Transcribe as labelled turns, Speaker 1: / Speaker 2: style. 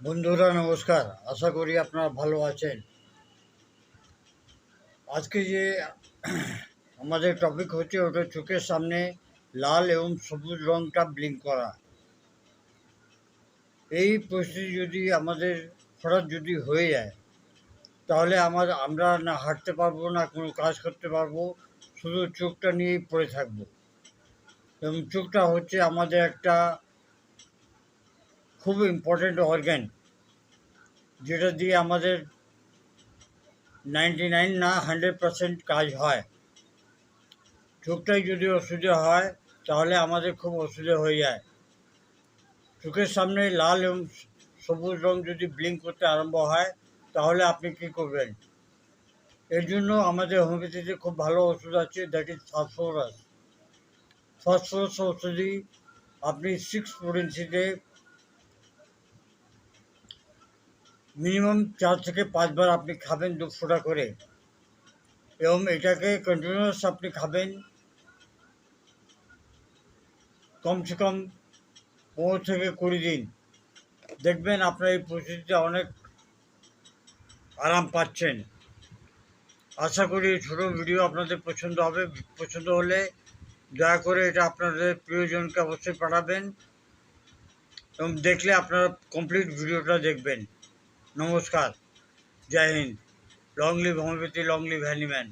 Speaker 1: বন্ধুরা, নমস্কার। আশা করি আপনারা ভালো আছেন। আজকে যে আমাদের টপিক হচ্ছে, ওটা চোখের সামনে লাল এবং সবুজ রঙটা ব্লিঙ্ক করা। এই পরিস্থিতি যদি আমাদের হঠাৎ যদি হয়ে যায়, তাহলে আমার আমরা না হাঁটতে পারব, না কোনো কাজ করতে পারব, শুধু চোখটা নিয়েই পড়ে থাকব। এবং চোখটা হচ্ছে আমাদের একটা খুব ইম্পর্টেন্ট অর্গ্যান যেটা দিয়ে আমাদের নাইনটি নাইন না হান্ড্রেড পার্সেন্ট কাজ হয়। চোখটাই যদি অসুবিধা হয়, তাহলে আমাদের খুব অসুবিধা হয়ে যায়। চোখের সামনে লাল এবং সবুজ রং যদি ব্লিঙ্ক করতে আরম্ভ হয়, তাহলে আপনি কী করবেন? এর জন্য আমাদের হোমিওপ্যাথিতে খুব ভালো ওষুধ আছে দ্যাট ইজ ফসফরাস ফসফরাস ওষুধই আপনি সিক্স পোটেন্সিতে মিনিমাম চার থেকে পাঁচবার আপনি খাবেন দু ফোঁটা করে। এবং এটাকে কন্টিনিউয়াস আপনি খাবেন কমসে কম পনেরো থেকে কুড়ি দিন। দেখবেন আপনার এই পরিস্থিতিতে অনেক আরাম পাচ্ছেন। আশা করি ছোটো ভিডিও আপনাদের পছন্দ হবে। পছন্দ হলে দয়া করে এটা আপনাদের প্রিয়জনকে অবশ্যই পাঠাবেন। এবং দেখলে আপনারা কমপ্লিট ভিডিওটা দেখবেন। নমস্কার জয় Hind long live homeopathy long live Hahnemann